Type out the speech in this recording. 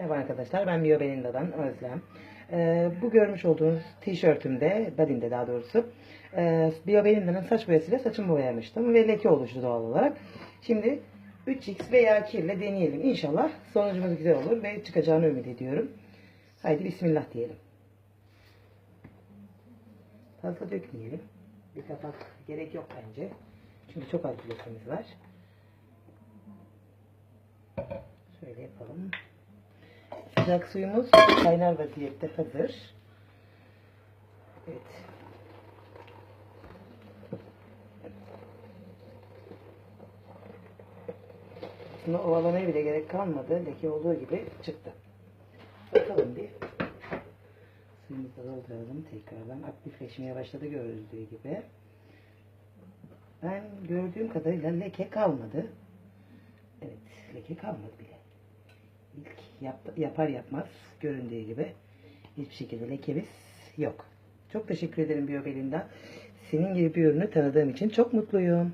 Merhaba arkadaşlar, ben Bio Belinda'dan Özlem. Ee, bu görmüş olduğunuz tişörtümde, bedinde daha doğrusu, e, Bio Belinda'nın saç boyasıyla saçımı boyamıştım ve leke oluştu doğal olarak. Şimdi 3x veya kirle deneyelim. İnşallah sonucumuz güzel olur ve çıkacağını ümit ediyorum. Haydi bismillah diyelim. Fazla dökmeyelim. Bir kapak gerek yok bence. Çünkü çok az bir lekemiz var. Şöyle yapalım. Sıcak suyumuz kaynar vaziyette hazır. Evet. Bunu ovalamaya bile gerek kalmadı. Leke olduğu gibi çıktı. Bakalım bir. Suyumuzu dolduralım tekrardan. Aktifleşmeye başladı görüldüğü gibi. Ben gördüğüm kadarıyla leke kalmadı. Evet, leke kalmadı bile. İlk yap- yapar yapmaz göründüğü gibi hiçbir şekilde lekemiz yok. Çok teşekkür ederim Biyobelin'den. Senin gibi bir ürünü tanıdığım için çok mutluyum.